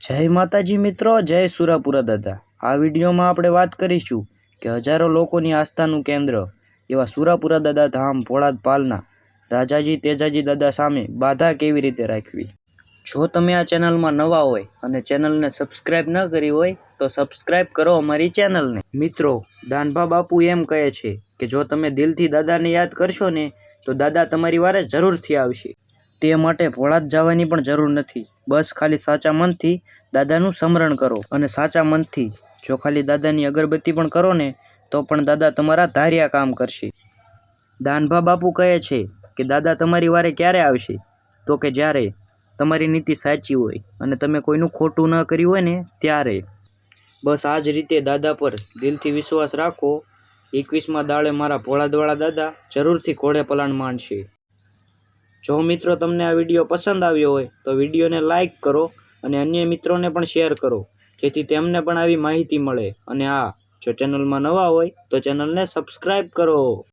જય માતાજી મિત્રો, જય સુરાપુરા દાદા. આ વિડીયોમાં આપણે વાત કરીશું કે હજારો લોકોની આસ્થાનું કેન્દ્ર, એવા સુરાપુરા દાદા ધામ ભોળાદ પાલના, રાજાજી તેજાજી દાદા સામે બાધા કેવી રીતે રાખવી? જો તમે આ ચેનલમાં નવા હોય અને ચેનલને સબસ્ક્રાઈબ ન કરી હોય, તો સબસ્ક્રાઈબ કરો અમારી ચેનલને. મિત્રો, દાનભા બાપુ એમ કહે છે કે જો તમે દિલથી દાદાને યાદ કરશો ને, તો દાદા તમારી વારે જરૂરથી આવશે. તે માટે ભોળાદ જવાની પણ જરૂર નથી. બસ ખાલી સાચા મનથી દાદાનું સ્મરણ કરો અને સાચા મનથી જો ખાલી દાદાની અગરબત્તી પણ કરો ને, તો પણ દાદા તમારા ધાર્યા કામ કરશે. દાનભા બાપુ કહે છે કે દાદા તમારી વારે ક્યારે આવશે? તો કે જ્યારે તમારી નીતિ સાચી હોય અને તમે કોઈનું ખોટું ન કર્યું હોય ને, ત્યારે. બસ આ જ રીતે દાદા પર દિલથી વિશ્વાસ રાખો. એકવીસમાં દાડે મારા ભોળાદવાળા દાદા જરૂરથી ઘોડે પલાણ માંડશે જો મિત્રો તમને આ વીડિયો પસંદ આવ્યો હોય, તો વિડીયોને લાઇક કરો અને અન્ય મિત્રોને પણ શેર કરો, જેથી તેમને પણ આવી માહિતી મળે. અને હા, જો ચેનલમાં નવા હોય, તો ચેનલને સબસ્ક્રાઈબ કરો.